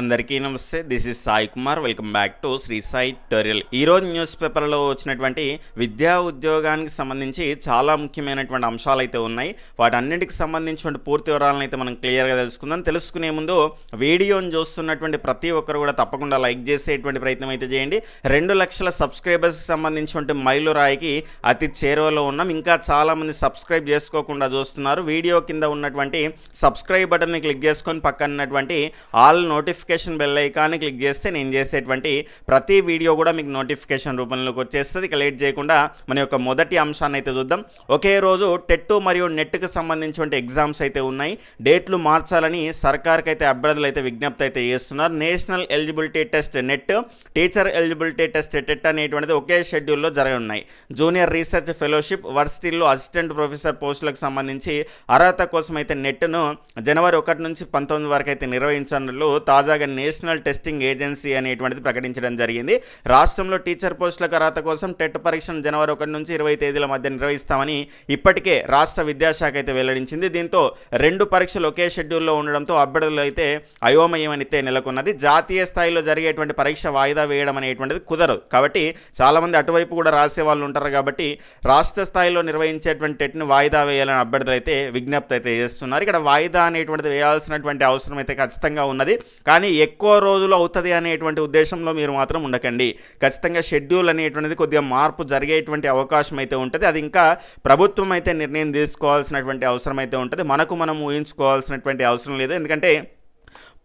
అందరికీ నమస్తే this is Sai Kumar. Welcome back to Sri Sai tutorial ఈరోజు news పేపర్లో వచ్చినటువంటి విద్యా ఉద్యోగానికి సంబంధించి చాలా ముఖ్యమైనటువంటి అంశాలు అయితే ఉన్నాయి. వాటన్నిటికి సంబంధించిన పూర్తి వివరాలను అయితే మనం క్లియర్గా తెలుసుకుందాం. తెలుసుకునే ముందు వీడియోని చూస్తున్నటువంటి ప్రతి ఒక్కరు కూడా తప్పకుండా లైక్ చేసేటువంటి ప్రయత్నం అయితే చేయండి. రెండు లక్షల సబ్స్క్రైబర్స్కి సంబంధించినటువంటి మైలురాయికి అతి చేరువలో ఉన్నాం. ఇంకా చాలామంది సబ్స్క్రైబ్ చేసుకోకుండా చూస్తున్నారు. వీడియో కింద ఉన్నటువంటి సబ్స్క్రైబ్ బటన్ని క్లిక్ చేసుకొని పక్కన ఉన్నటువంటి ఆల్ నోటిఫికేషన్ బెల్ ఐకాన్ని క్లిక్ చేస్తే నేను చేసేటువంటి ప్రతి వీడియో కూడా మీకు నోటిఫికేషన్ రూపంలోకి వచ్చేస్తుంది. ఇక లేట్ చేయకుండా మన యొక్క మొదటి అంశాన్ని అయితే చూద్దాం. ఒకే రోజు టెట్ మరియు నెట్కు సంబంధించిన ఎగ్జామ్స్ అయితే ఉన్నాయి. డేట్లు మార్చాలని సర్కార్కి అయితే అభ్యర్థులు అయితే విజ్ఞప్తి అయితే చేస్తున్నారు. National eligibility test NET teacher eligibility test TET అనేటువంటిది ఒకే షెడ్యూల్లో జరగనున్నాయి జూనియర్ రీసెర్చ్ ఫెలోషిప్ వర్సిటీల్లో అసిస్టెంట్ ప్రొఫెసర్ పోస్టులకు సంబంధించి అర్హత కోసం అయితే నెట్ను జనవరి ఒకటి నుంచి పంతొమ్మిది వరకు అయితే నిర్వహించనున్నట్లు తాజాగా నేషనల్ టెస్టింగ్ ఏజెన్సీ అనేటువంటిది ప్రకటించడం జరిగింది. రాష్ట్రంలో టీచర్ పోస్టుల అర్హత కోసం టెట్ పరీక్షను జనవరి ఒకటి నుంచి ఇరవై తేదీల మధ్య నిర్వహిస్తామని ఇప్పటికే రాష్ట్ర విద్యాశాఖ అయితే వెల్లడించింది. దీంతో రెండు పరీక్షలు ఒకే షెడ్యూల్లో ఉండడంతో అభ్యర్థులు అయితే అయోమయం అయితే నెలకొన్నది. జాతీయ స్థాయిలో జరిగేటువంటి పరీక్ష వాయిదా వేయడం అనేటువంటిది కుదరదు. కాబట్టి చాలామంది అటువైపు కూడా రాసే వాళ్ళు ఉంటారు కాబట్టి రాష్ట్ర స్థాయిలో నిర్వహించేటువంటి టెట్ను వాయిదా వేయాలని అభ్యర్థులు అయితే విజ్ఞప్తి అయితే చేస్తున్నారు. ఇక్కడ వాయిదా అనేటువంటిది వేయాల్సినటువంటి అవసరం అయితే ఖచ్చితంగా ఉన్నది. కానీ ఎక్కువ రోజులు అవుతుంది అనేటువంటి ఉద్దేశంలో మీరు మాత్రం ఉండకండి. ఖచ్చితంగా షెడ్యూల్ అనేటువంటిది కొద్దిగా మార్పు జరిగేటువంటి అవకాశం అయితే ఉంటుంది. అది ఇంకా ప్రభుత్వం అయితే నిర్ణయం తీసుకోవాల్సినటువంటి అవసరం అయితే ఉంటుంది. మనకు మనం ఊహించుకోవాల్సినటువంటి అవసరం లేదు. ఎందుకంటే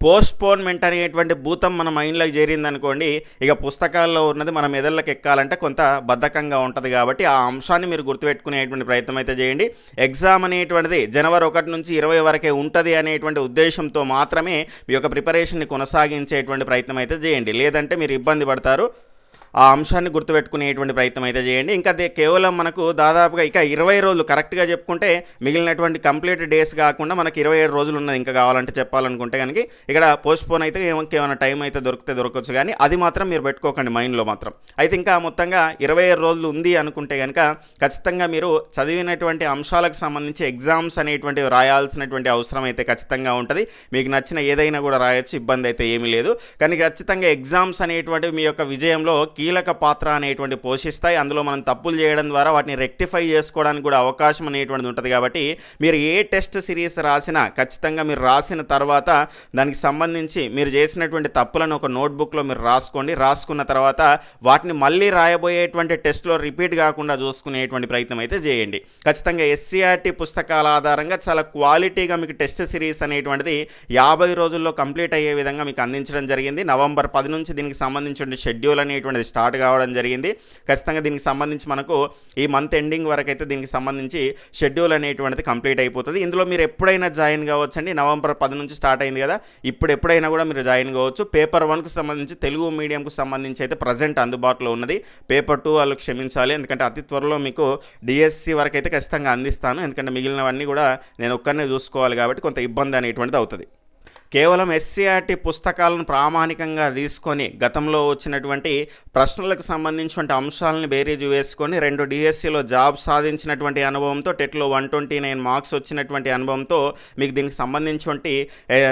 పోస్ట్పోన్మెంట్ అనేటువంటి భూతం మన మైండ్లోకి చేరిందనుకోండి ఇక పుస్తకాల్లో ఉన్నది మన మెదళ్ళకి ఎక్కాలంటే కొంత బద్ధకంగా ఉంటుంది కాబట్టి ఆ అంశాన్ని మీరు గుర్తుపెట్టుకునేటువంటి ప్రయత్నం అయితే చేయండి. ఎగ్జామ్ అనేటువంటిది జనవరి ఒకటి నుంచి ఇరవై వరకే ఉంటుంది అనేటువంటి ఉద్దేశంతో మాత్రమే మీ యొక్క ప్రిపరేషన్ని కొనసాగించేటువంటి ప్రయత్నం అయితే చేయండి. లేదంటే మీరు ఇబ్బంది పడతారు. ఆ అంశాన్ని గుర్తుపెట్టుకునేటువంటి ప్రయత్నం అయితే చేయండి. ఇంకా అదే కేవలం మనకు దాదాపుగా ఇక ఇరవై రోజులు కరెక్ట్గా చెప్పుకుంటే మిగిలినటువంటి కంప్లీట్ డేస్ కాకుండా మనకి ఇరవై ఏడు రోజులు ఉన్నది ఇంకా కావాలంటే చెప్పాలనుకుంటే కనుక ఇక్కడ పోస్ట్ పోన్ అయితే ఏమైనా టైం అయితే దొరికితే దొరకవచ్చు కానీ అది మాత్రం మీరు పెట్టుకోకండి మైండ్లో మాత్రం. అయితే ఇంకా మొత్తంగా ఇరవై ఏడు రోజులు ఉంది అనుకుంటే కనుక ఖచ్చితంగా మీరు చదివినటువంటి అంశాలకు సంబంధించి ఎగ్జామ్స్ అనేటువంటివి రాయాల్సినటువంటి అవసరం అయితే ఖచ్చితంగా ఉంటుంది. మీకు నచ్చిన ఏదైనా కూడా రాయొచ్చు ఇబ్బంది అయితే ఏమీ లేదు. కానీ ఖచ్చితంగా ఎగ్జామ్స్ అనేటువంటివి మీ యొక్క విజయంలో కీలక పాత్ర అనేటువంటి పోషిస్తాయి. అందులో మనం తప్పులు చేయడం ద్వారా వాటిని రెక్టిఫై చేసుకోవడానికి కూడా అవకాశం అనేటువంటిది ఉంటుంది కాబట్టి మీరు ఏ టెస్ట్ సిరీస్ రాసినా ఖచ్చితంగా మీరు రాసిన తర్వాత దానికి సంబంధించి మీరు చేసినటువంటి తప్పులను ఒక నోట్బుక్లో మీరు రాసుకోండి. రాసుకున్న తర్వాత వాటిని మళ్ళీ రాయబోయేటువంటి టెస్ట్లో రిపీట్ కాకుండా చూసుకునేటువంటి ప్రయత్నం అయితే చేయండి. ఖచ్చితంగా ఎస్సీఆర్టీ పుస్తకాల ఆధారంగా చాలా క్వాలిటీగా మీకు టెస్ట్ సిరీస్ అనేటువంటిది యాభై రోజుల్లో కంప్లీట్ అయ్యే విధంగా మీకు అందించడం జరిగింది. నవంబర్ పది నుంచి దీనికి సంబంధించిన షెడ్యూల్ అనేటువంటిది స్టార్ట్ కావడం జరిగింది. ఖచ్చితంగా దీనికి సంబంధించి మనకు ఈ మంత్ ఎండింగ్ వరకు అయితే దీనికి సంబంధించి షెడ్యూల్ అనేటువంటిది కంప్లీట్ అయిపోతుంది. ఇందులో మీరు ఎప్పుడైనా జాయిన్ కావచ్చండి. నవంబర్ పది నుంచి స్టార్ట్ అయింది కదా. ఇప్పుడు ఎప్పుడైనా కూడా మీరు జాయిన్ కావచ్చు. పేపర్ వన్కు సంబంధించి తెలుగు మీడియంకు సంబంధించి అయితే ప్రజెంట్ అందుబాటులో ఉన్నది. పేపర్ టూ వాళ్ళు క్షమించాలి. ఎందుకంటే అతి త్వరలో మీకు డిఎస్సి వరకు అయితే ఖచ్చితంగా అందిస్తాను. ఎందుకంటే మిగిలినవన్నీ కూడా నేను ఒక్కరినే చూసుకోవాలి కాబట్టి కొంత ఇబ్బంది అనేటువంటిది అవుతుంది. కేవలం ఎస్సీఆర్టీ పుస్తకాలను ప్రామాణికంగా తీసుకొని గతంలో వచ్చినటువంటి ప్రశ్నలకు సంబంధించినటువంటి అంశాలను బేరీజు వేసుకొని రెండు డిఎస్సిలో జాబ్ సాధించినటువంటి అనుభవంతో టెట్లో వన్ ట్వంటీ నైన్ మార్క్స్ వచ్చినటువంటి అనుభవంతో మీకు దీనికి సంబంధించి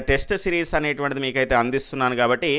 టెస్ట్ సిరీస్ అనేటువంటిది మీకైతే అందిస్తున్నాను కాబట్టి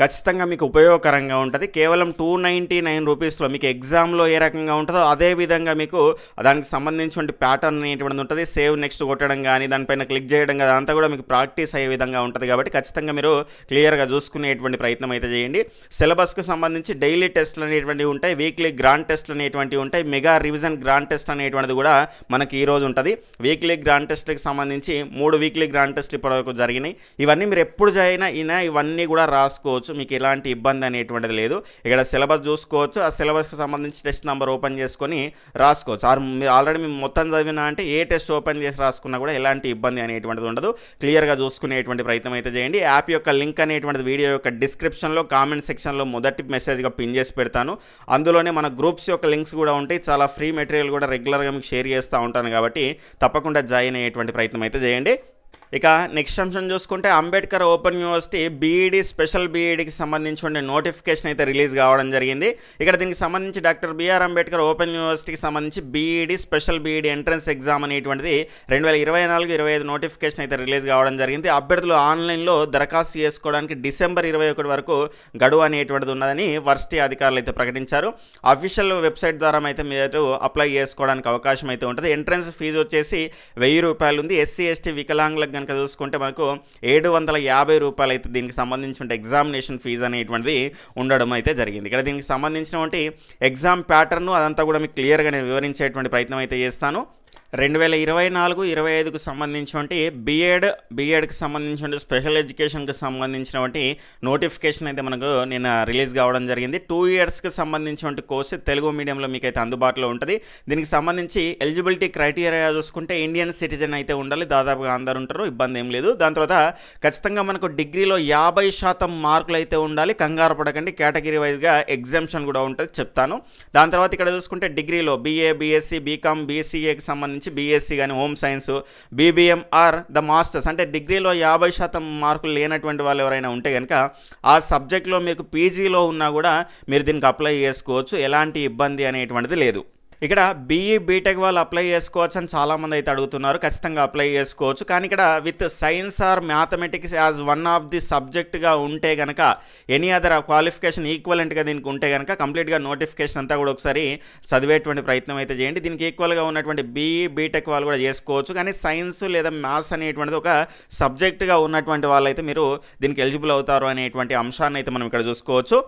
ఖచ్చితంగా మీకు ఉపయోగకరంగా ఉంటుంది. కేవలం టూ నైంటీ నైన్ రూపీస్లో మీకు ఎగ్జామ్లో ఏ రకంగా ఉంటుందో అదే విధంగా మీకు దానికి సంబంధించిన ప్యాటర్న్ అనేటువంటిది ఉంటుంది. సేవ్ నెక్స్ట్ కొట్టడం కానీ దానిపైన క్లిక్ చేయడం కానీ అంతా కూడా మీకు ప్రాక్టీస్ అయ్యే విధంగా ఉంటుంది కాబట్టి ఖచ్చితంగా మీరు క్లియర్గా చూసుకునేటువంటి ప్రయత్నం అయితే చేయండి. సిలబస్కి సంబంధించి డైలీ టెస్ట్లు అనేటువంటివి ఉంటాయి. వీక్లీ గ్రాండ్ టెస్ట్లు అనేటువంటివి ఉంటాయి. మెగా రివిజన్ గ్రాండ్ టెస్ట్ అనేటువంటిది కూడా మనకి ఈ రోజు ఉంటుంది. వీక్లీ గ్రాండ్ టెస్ట్కి సంబంధించి మూడు వీక్లీ గ్రాండ్ టెస్ట్లు ఇప్పటివరకు జరిగినాయి. ఇవన్నీ మీరు ఎప్పుడు జాయిన్ అయినా ఇవన్నీ కూడా రాసుకోవచ్చు. మీకు ఎలాంటి ఇబ్బంది అనేటువంటిది లేదు. ఇక్కడ సిలబస్ చూసుకోవచ్చు ఆ సిలబస్కి సంబంధించి టెస్ట్ నెంబర్ ఓపెన్ చేసుకొని రాసుకోవచ్చు. ఆరు మీరు ఆల్రెడీ మేము మొత్తం చదివినా అంటే ఏ టెస్ట్ ఓపెన్ చేసి రాసుకున్నా కూడా ఎలాంటి ఇబ్బంది అనేటువంటిది ఉండదు. క్లియర్గా చూసుకునేటువంటి ప్రయత్నం అయితే చేయండి. యాప్ యొక్క లింక్ అనేటువంటిది వీడియో యొక్క డిస్క్రిప్షన్లో కామెంట్ సెక్షన్లో మొదటి మెసేజ్గా పిన్ చేసి పెడతాను. అందులోనే మన గ్రూప్స్ యొక్క లింక్స్ కూడా ఉంటాయి. చాలా ఫ్రీ మెటీరియల్ కూడా రెగ్యులర్గా మీకు షేర్ చేస్తూ ఉంటాను కాబట్టి తప్పకుండా జాయిన్ అయ్యేటువంటి ప్రయత్నం అయితే చేయండి. ఇక నెక్స్ట్ అంశం చూసుకుంటే Ambedkar open university BEd special బీఈడికి సంబంధించిన నోటిఫికేషన్ అయితే రిలీజ్ కావడం జరిగింది. ఇక్కడ దీనికి సంబంధించి డాక్టర్ బీఆర్ అంబేద్కర్ ఓపెన్ యూనివర్సిటీకి సంబంధించి BEd special BEd entrance exam అనేటువంటిది రెండు వేల ఇరవై నాలుగు ఇరవై ఐదు నోటిఫికేషన్ అయితే రిలీజ్ కావడం జరిగింది. అభ్యర్థులు ఆన్లైన్లో దరఖాస్తు చేసుకోవడానికి డిసెంబర్ ఇరవై ఒకటి వరకు గడువు అనేటువంటిది ఉన్నదని వర్సిటీ అధికారులు అయితే ప్రకటించారు. అఫీషియల్ వెబ్సైట్ ద్వారా అయితే మీరు అప్లై చేసుకోవడానికి అవకాశం అయితే ఉంటుంది. ఎంట్రన్స్ ఫీజు వచ్చేసి వెయ్యి రూపాయలు ఉంది ఎస్సీ ఎస్టీ వికలాంగులకు కనుక చూసుకుంటే మనకు ఏడు వందల యాభై రూపాయలు అయితే దీనికి సంబంధించిన ఎగ్జామినేషన్ ఫీజు అనేటువంటిది ఉండడం అయితే జరిగింది. ఇక్కడ దీనికి సంబంధించినటువంటి ఎగ్జామ్ ప్యాటర్న్ అదంతా కూడా మీకు క్లియర్గా నేను వివరించేటువంటి ప్రయత్నం అయితే చేస్తాను. రెండు వేల ఇరవై నాలుగు ఇరవై ఐదుకు సంబంధించినటువంటి బీఎడ్ బీఎడ్కి సంబంధించిన స్పెషల్ ఎడ్యుకేషన్కి సంబంధించినటువంటి నోటిఫికేషన్ అయితే మనకు నిన్న రిలీజ్ కావడం జరిగింది. టూ ఇయర్స్కి సంబంధించినటువంటి కోర్సు తెలుగు మీడియంలో మీకు అయితే అందుబాటులో ఉంటుంది. దీనికి సంబంధించి ఎలిజిబిలిటీ క్రైటీరియా చూసుకుంటే ఇండియన్ సిటిజన్ అయితే ఉండాలి. దాదాపుగా అందరు ఉంటారు ఇబ్బంది ఏం లేదు. దాని తర్వాత ఖచ్చితంగా మనకు డిగ్రీలో యాభై శాతం మార్కులు అయితే ఉండాలి. కంగారు పడకండి. కేటగిరీ వైజ్గా ఎగ్జామ్షన్ కూడా ఉంటుంది చెప్తాను. దాని తర్వాత ఇక్కడ చూసుకుంటే డిగ్రీలో బీఏ బీఎస్సీ బీకామ్ బీసీఏకి సంబంధించి బీఎస్సీ కానీ home science BBM or the masters అంటే డిగ్రీలో యాభై శాతం మార్కులు లేనటువంటి వాళ్ళు ఎవరైనా ఉంటే కనుక ఆ సబ్జెక్ట్లో మీకు పీజీలో ఉన్నా కూడా మీరు దీనికి అప్లై చేసుకోవచ్చు. ఎలాంటి ఇబ్బంది అనేటువంటిది లేదు. ఇక్కడ బీఈ బీటెక్ వాళ్ళు అప్లై చేసుకోవచ్చు అని చాలామంది అయితే అడుగుతున్నారు. ఖచ్చితంగా అప్లై చేసుకోవచ్చు. కానీ ఇక్కడ with science or mathematics as one of the సబ్జెక్ట్గా ఉంటే కనుక ఎనీ అదర్ క్వాలిఫికేషన్ ఈక్వలెంట్గా దీనికి ఉంటే కనుక కంప్లీట్గా నోటిఫికేషన్ అంతా కూడా ఒకసారి చదివేటువంటి ప్రయత్నం అయితే చేయండి. దీనికి ఈక్వల్గా ఉన్నటువంటి బీఈ బీటెక్ వాళ్ళు కూడా చేసుకోవచ్చు. కానీ సైన్స్ లేదా మ్యాథ్స్ అనేటువంటిది ఒక సబ్జెక్ట్గా ఉన్నటువంటి వాళ్ళైతే మీరు దీనికి ఎలిజిబుల్ అవుతారు అనేటువంటి అంశాన్ని అయితే మనం ఇక్కడ చూసుకోవచ్చు.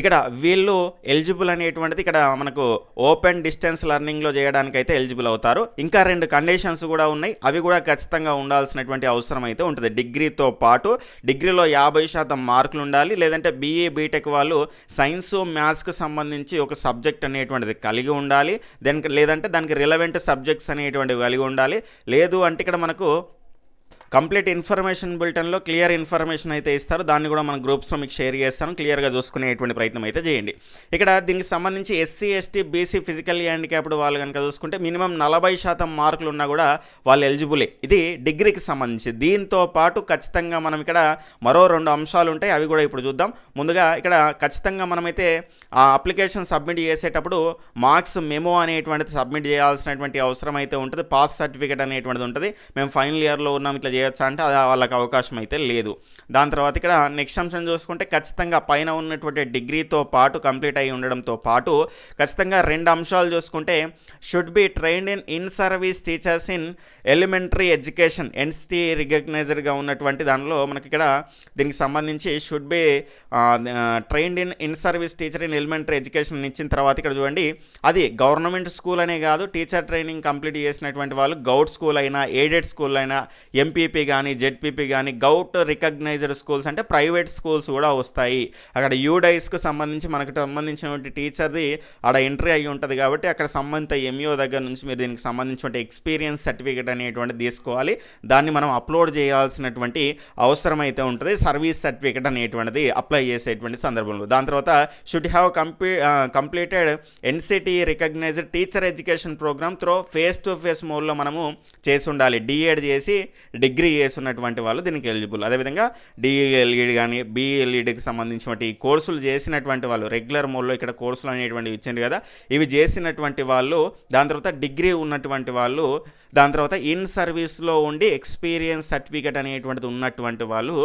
ఇక్కడ వీళ్ళు ఎలిజిబుల్ అనేటువంటిది ఇక్కడ మనకు ఓపెన్ డిస్టెన్స్ లెర్నింగ్లో చేయడానికి అయితే ఎలిజిబుల్ అవుతారు. ఇంకా రెండు కండిషన్స్ కూడా ఉన్నాయి. అవి కూడా ఖచ్చితంగా ఉండాల్సినటువంటి అవసరం అయితే ఉంటుంది. డిగ్రీతో పాటు డిగ్రీలో యాభై శాతం మార్కులు ఉండాలి. లేదంటే బీఏ బీటెక్ వాళ్ళు సైన్స్ మ్యాథ్స్కి సంబంధించి ఒక సబ్జెక్ట్ అనేటువంటిది కలిగి ఉండాలి. దానికి లేదంటే దానికి రిలవెంట్ సబ్జెక్ట్స్ అనేటువంటివి కలిగి ఉండాలి. లేదు అంటే ఇక్కడ మనకు కంప్లీట్ ఇన్ఫర్మేషన్ బులెటిన్లో క్లియర్ ఇన్ఫర్మేషన్ అయితే ఇస్తారు. దాన్ని కూడా మన గ్రూప్స్లో మీకు షేర్ చేస్తాను. క్లియర్గా చూసుకునేటువంటి ప్రయత్నం అయితే చేయండి. ఇక్కడ దీనికి సంబంధించి SC ST BC physical handicapped వాళ్ళు కనుక చూసుకుంటే మినిమం నలభై శాతం మార్కులు ఉన్నా కూడా వాళ్ళు ఎలిజిబులే. ఇది డిగ్రీకి సంబంధించి. దీంతో పాటు ఖచ్చితంగా మనం ఇక్కడ మరో రెండు అంశాలు ఉంటాయి. అవి కూడా ఇప్పుడు చూద్దాం. ముందుగా ఇక్కడ ఖచ్చితంగా మనమైతే ఆ అప్లికేషన్ సబ్మిట్ చేసేటప్పుడు మార్క్స్ మెమో అనేటువంటిది సబ్మిట్ చేయాల్సినటువంటి అవసరం అయితే ఉంటుంది. పాస్ సర్టిఫికేట్ అనేటువంటిది ఉంటుంది. మేము ఫైనల్ ఇయర్లో ఉన్నాం ఇట్లా చేయొచ్చా అంటే అది వాళ్ళకి అవకాశం అయితే లేదు. దాని తర్వాత ఇక్కడ నెక్స్ట్ అంశం చూసుకుంటే ఖచ్చితంగా పైన ఉన్నటువంటి డిగ్రీతో పాటు కంప్లీట్ అయి ఉండడంతో పాటు ఖచ్చితంగా రెండు అంశాలు చూసుకుంటే should be trained in in service teachers in elementary education NCT రికగ్నైజర్గా ఉన్నటువంటి దానిలో మనకి ఇక్కడ దీనికి సంబంధించి should be trained in in service teacher in elementary education ఇచ్చిన తర్వాత ఇక్కడ చూడండి అది గవర్నమెంట్ స్కూల్ అనే కాదు టీచర్ ట్రైనింగ్ కంప్లీట్ చేసినటువంటి వాళ్ళు గౌట్ స్కూల్ అయినా ఎయిడెడ్ స్కూల్ అయినా ఎంపీపీ కానీ జెడ్పీపీ కానీ గౌట్ రికగ్నైజ్డ్ స్కూల్స్ అంటే ప్రైవేట్ స్కూల్స్ కూడా వస్తాయి. అక్కడ యూడైస్కు సంబంధించి మనకు సంబంధించినటువంటి టీచర్ది ఆడ ఎంట్రీ అయ్యి ఉంటుంది కాబట్టి అక్కడ సంబంధిత ఎంఈఓ దగ్గర నుంచి మీరు దీనికి సంబంధించిన ఎక్స్పీరియన్స్ సర్టిఫికేట్ అనేటువంటిది తీసుకోవాలి. దాన్ని మనం అప్లోడ్ చేయాల్సినటువంటి అవసరం అయితే ఉంటుంది. సర్వీస్ సర్టిఫికేట్ అనేటువంటిది అప్లై చేసేటువంటి సందర్భంలో. దాని తర్వాత should have comple completed NCT recognised teacher education programme through face to face మోడ్లో మనము చేసి ఉండాలి. డిఎడ్ చేసి డిగ్రీ డిగ్రీ చేస్తున్నటువంటి వాళ్ళు దీనికి ఎలిజిబుల్ అదేవిధంగా డిఎల్ఈడి కానీ బిఎల్ఈడికి సంబంధించినటువంటి కోర్సులు చేసినటువంటి వాళ్ళు రెగ్యులర్ మోడ్లో ఇక్కడ కోర్సులు అనేటువంటివి ఇచ్చింది కదా ఇవి చేసినటువంటి వాళ్ళు దాని తర్వాత డిగ్రీ ఉన్నటువంటి వాళ్ళు దాని తర్వాత ఇన్ సర్వీస్లో ఉండి ఎక్స్పీరియన్స్ సర్టిఫికేట్ అనేటువంటిది ఉన్నటువంటి వాళ్ళు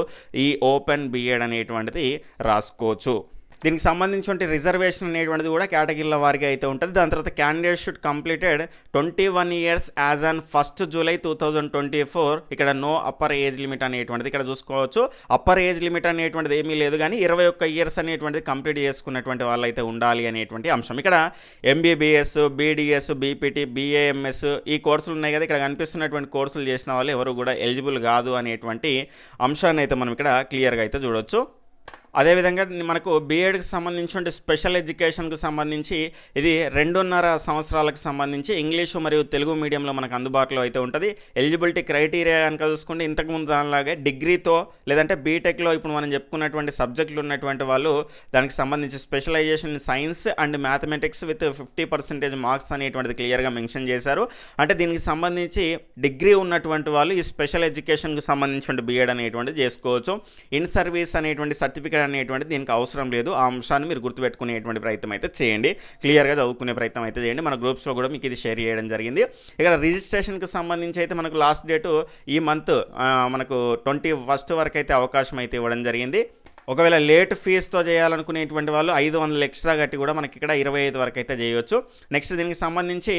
ఈ ఓపెన్ బిఎడ్ అనేటువంటిది రాసుకోవచ్చు. దీనికి సంబంధించిన రిజర్వేషన్ అనేటువంటిది కూడా కేటగిరీల వారికి అయితే ఉంటుంది. దాని తర్వాత candidate should completed twenty one years as on first July two thousand twenty four ఇక్కడ నో అప్పర్ ఏజ్ లిమిట్ అనేటువంటిది ఇక్కడ చూసుకోవచ్చు. అప్పర్ ఏజ్ లిమిట్ అనేటువంటిది ఏమీ లేదు కానీ ఇరవై ఒక్క ఇయర్స్ అనేటువంటిది కంప్లీట్ చేసుకున్నటువంటి వాళ్ళు అయితే ఉండాలి అనేటువంటి అంశం. ఇక్కడ ఎంబీబీఎస్ బీడీఎస్ బీపీటీ బీఏఎంఎస్ ఈ కోర్సులు ఉన్నాయి కదా. ఇక్కడ కనిపిస్తున్నటువంటి కోర్సులు చేసిన వాళ్ళు ఎవరు కూడా ఎలిజిబుల్ కాదు అనేటువంటి అంశాన్ని అయితే మనం ఇక్కడ క్లియర్గా అయితే చూడొచ్చు. అదేవిధంగా మనకు బీఎడ్కి సంబంధించి స్పెషల్ ఎడ్యుకేషన్కి సంబంధించి ఇది రెండున్నర సంవత్సరాలకు సంబంధించి ఇంగ్లీషు మరియు తెలుగు మీడియంలో మనకు అందుబాటులో అయితే ఉంటుంది. ఎలిజిబిలిటీ క్రైటీరియా కనుక చూసుకుంటే ఇంతకుముందు దానిలాగే డిగ్రీతో లేదంటే బీటెక్లో ఇప్పుడు మనం చెప్పుకున్నటువంటి సబ్జెక్టులు ఉన్నటువంటి వాళ్ళు దానికి సంబంధించి specialisation science and mathematics with fifty percentage marks అనేటువంటిది క్లియర్గా మెన్షన్ చేశారు. అంటే దీనికి సంబంధించి డిగ్రీ ఉన్నటువంటి వాళ్ళు ఈ స్పెషల్ ఎడ్యుకేషన్కి సంబంధించిన బీఎడ్ అనేటువంటిది చేసుకోవచ్చు. ఇన్ సర్వీస్ అనేటువంటి సర్టిఫికేట్ అనేటువంటి దీనికి అవసరం లేదు. ఆ అంశాన్ని మీరు గుర్తుపెట్టుకునేటువంటి ప్రయత్నం అయితే చేయండి. క్లియర్గా చదువుకునే ప్రయత్నం అయితే చేయండి. మన గ్రూప్స్లో కూడా మీకు ఇది షేర్ చేయడం జరిగింది. ఇక్కడ రిజిస్ట్రేషన్కి సంబంధించి అయితే మనకు లాస్ట్ డేటు ఈ మంత్ మనకు ట్వంటీ ఫస్ట్ వరకు అయితే అవకాశం అయితే ఇవ్వడం జరిగింది. ఒకవేళ లేట్ ఫీజుతో చేయాలనుకునేటువంటి వాళ్ళు ఐదు వందలు ఎక్స్ట్రా కట్టి కూడా మనకి ఇక్కడ ఇరవై ఐదు వరకు అయితే చేయొచ్చు. నెక్స్ట్ దీనికి సంబంధించి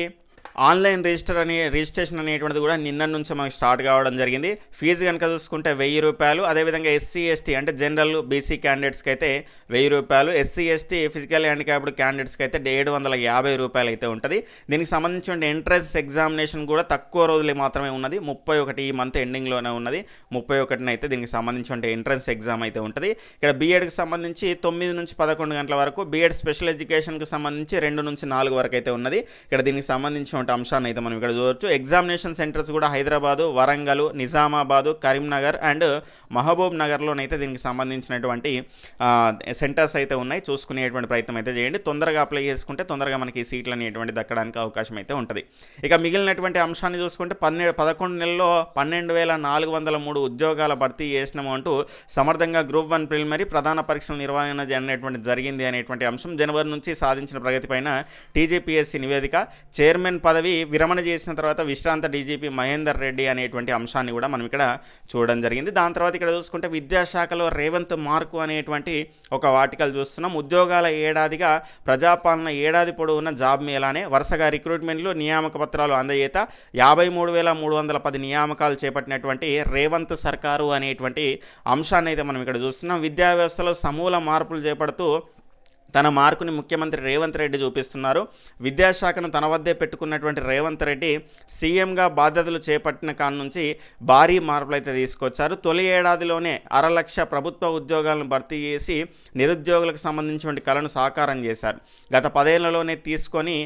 ఆన్లైన్ రిజిస్టర్ అనే రిజిస్ట్రేషన్ అనేటువంటిది కూడా నిన్న నుంచి మనకు స్టార్ట్ కావడం జరిగింది. ఫీజు కనుక చూసుకుంటే వెయ్యి రూపాయలు అదేవిధంగా ఎస్సీ ఎస్టీ అంటే జనరల్ బీసీ క్యాండిడేట్స్కి అయితే వెయ్యి రూపాయలు ఎస్సీ ఎస్టీ ఫిజికల్ హ్యాండిక్యాప్డ్ క్యాండిడేట్స్కి అయితే ఏడు వందల యాభై రూపాయలు అయితే ఉంటుంది. దీనికి సంబంధించిన ఎంట్రన్స్ ఎగ్జామినేషన్ కూడా తక్కువ రోజులు మాత్రమే ఉన్నది. ముప్పై ఒకటి ఈ మంత్ ఎండింగ్లోనే ఉన్నది. ముప్పై ఒకటిన అయితే దీనికి సంబంధించిన ఎంట్రన్స్ ఎగ్జామ్ అయితే ఉంటుంది. ఇక్కడ బీఎడ్కి సంబంధించి తొమ్మిది నుంచి పదకొండు గంటల వరకు బీఎడ్ స్పెషల్ ఎడ్యుకేషన్కి సంబంధించి రెండు నుంచి నాలుగు వరకు అయితే ఉన్నది. ఇక్కడ దీనికి సంబంధించిన అంశాన్ని అయితే మనం ఇక్కడ చూడవచ్చు ఎగ్జామినేషన్ సెంటర్స్ కూడా హైదరాబాదు వరంగల్ నిజామాబాదు కరీంనగర్ అండ్ మహబూబ్ నగర్లోనైతే దీనికి సంబంధించినటువంటి సెంటర్స్ అయితే ఉన్నాయి. చూసుకునేటువంటి ప్రయత్నం అయితే చేయండి. తొందరగా అప్లై చేసుకుంటే తొందరగా మనకి ఈ సీట్లు అనేటువంటి దక్కడానికి అవకాశం అయితే ఉంటుంది. ఇక మిగిలినటువంటి అంశాన్ని చూసుకుంటే పన్నె పదకొండు నెలల్లో పన్నెండు వేల నాలుగు వందల మూడు ఉద్యోగాల భర్తీ చేసినాము అంటూ సమర్థంగా గ్రూప్ వన్ ప్రిలిమరీ ప్రధాన పరీక్షల నిర్వహణ అనేటువంటి జరిగింది అనేటువంటి అంశం జనవరి నుంచి సాధించిన ప్రగతి పైన టీజీపీఎస్సీ నివేదిక. చైర్మన్ పదవి విరమణ చేసిన తర్వాత విశ్రాంత డీజీపీ మహేందర్ రెడ్డి అనేటువంటి అంశాన్ని కూడా మనం ఇక్కడ చూడడం జరిగింది. దాని తర్వాత ఇక్కడ చూసుకుంటే విద్యాశాఖలో రేవంత్ మార్కు అనేటువంటి ఒక వాటికలు చూస్తున్నాం. ఉద్యోగాల ఏడాదిగా ప్రజాపాలన ఏడాది పొడవున్న జాబ్ మేలానే వరుసగా రిక్రూట్మెంట్లు నియామక పత్రాలు అందజేత యాభై మూడు వేల మూడు వందల పది నియామకాలు చేపట్టినటువంటి రేవంత్ సర్కారు అనేటువంటి అంశాన్ని అయితే మనం ఇక్కడ చూస్తున్నాం. విద్యా వ్యవస్థలో సమూల మార్పులు చేపడుతూ తన మార్కుని ముఖ్యమంత్రి రేవంత్ రెడ్డి చూపిస్తున్నారు. విద్యాశాఖను తన వద్దే పెట్టుకున్నటువంటి రేవంత్ రెడ్డి సీఎంగా బాధ్యతలు చేపట్టిన కాడ నుంచి భారీ మార్పులు అయితే తీసుకొచ్చారు. తొలి ఏడాదిలోనే అర లక్ష ప్రభుత్వ ఉద్యోగాలను భర్తీ చేసి నిరుద్యోగులకు సంబంధించిన కళను సాకారం చేశారు. గత పదేళ్ళలోనే తీసుకొని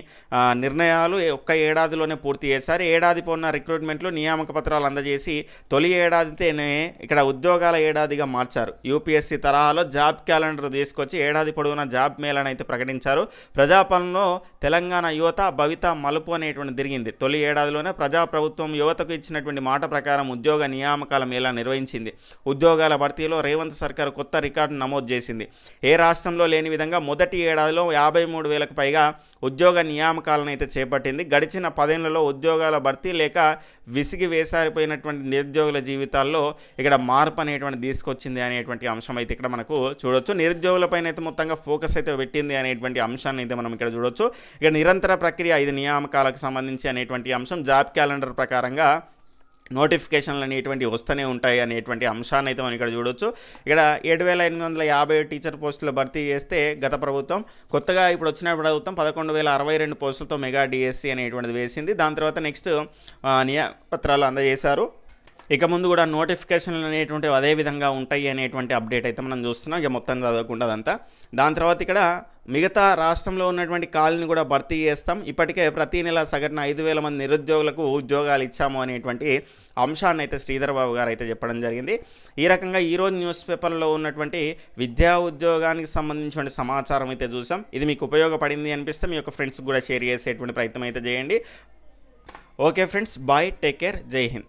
నిర్ణయాలు ఒక్క ఏడాదిలోనే పూర్తి చేశారు. ఏడాది పోన్న రిక్రూట్మెంట్లు నియామక పత్రాలు అందజేసి తొలి ఏడాదితేనే ఇక్కడ ఉద్యోగాల ఏడాదిగా మార్చారు. యూపీఎస్సీ తరహాలో జాబ్ క్యాలెండర్ తీసుకొచ్చి ఏడాది పొడవునా జాబ్ మేళను అయితే ప్రకటించారు. ప్రజాపాలనలో తెలంగాణ యువత భవిత మలుపు అనేటువంటి తిరిగింది. తొలి ఏడాదిలోనే ప్రజాప్రభుత్వం యువతకు ఇచ్చినటువంటి మాట ప్రకారం ఉద్యోగ నియామకాల మేళా నిర్వహించింది. ఉద్యోగాల భర్తీలో రేవంత్ సర్కార్ కొత్త రికార్డు నమోదు చేసింది. ఏ రాష్ట్రంలో లేని విధంగా మొదటి ఏడాదిలో యాభై మూడు వేలకు పైగా ఉద్యోగ నియామకాలను అయితే చేపట్టింది. గడిచిన పదేళ్ళలో ఉద్యోగాల భర్తీ లేక విసిగి వేసారిపోయినటువంటి నిరుద్యోగుల జీవితాల్లో ఇక్కడ మార్పు అనేటువంటి తీసుకొచ్చింది అనేటువంటి అంశం అయితే ఇక్కడ మనకు చూడొచ్చు. నిరుద్యోగులపైన అయితే మొత్తంగా ఫోకస్ అయితే పెట్టింది అనేటువంటి అంశాన్ని అయితే మనం ఇక్కడ చూడొచ్చు. ఇక్కడ నిరంతర ప్రక్రియ ఐదు నియామకాలకు సంబంధించి అనేటువంటి అంశం. జాబ్ క్యాలెండర్ ప్రకారంగా నోటిఫికేషన్లు అనేటువంటి వస్తూనే ఉంటాయి అనేటువంటి అంశాన్ని అయితే మనం ఇక్కడ చూడొచ్చు. ఇక్కడ ఏడు వేల ఎనిమిది వందల యాభై టీచర్ పోస్టులు భర్తీ చేస్తే గత ప్రభుత్వం కొత్తగా ఇప్పుడు వచ్చిన ప్రభుత్వం పదకొండు వేల అరవై రెండు పోస్టులతో మెగా డిఎస్సి అనేటువంటిది వేసింది. దాని తర్వాత నెక్స్ట్ నియపత్రాలు అందజేశారు. ఇక ముందు కూడా నోటిఫికేషన్లు అనేటువంటివి అదే విధంగా ఉంటాయి అనేటువంటి అప్డేట్ అయితే మనం చూస్తున్నాం. ఇక మొత్తం చదవకుండా అదంతా. దాని తర్వాత ఇక్కడ మిగతా రాష్ట్రంలో ఉన్నటువంటి ఖాళీని కూడా భర్తీ చేస్తాం. ఇప్పటికే ప్రతి నెల సగటున ఐదు వేల మంది నిరుద్యోగులకు ఉద్యోగాలు ఇచ్చాము అనేటువంటి అంశాన్ని అయితే శ్రీధర్ బాబు గారు అయితే చెప్పడం జరిగింది. ఈ రకంగా ఈరోజు న్యూస్ పేపర్లో ఉన్నటువంటి విద్యా ఉద్యోగానికి సంబంధించిన సమాచారం అయితే చూసాం. ఇది మీకు ఉపయోగపడింది అనిపిస్తే మీ యొక్క ఫ్రెండ్స్కి కూడా షేర్ చేసేటువంటి ప్రయత్నం అయితే చేయండి. Okay friends bye take care Jai Hind.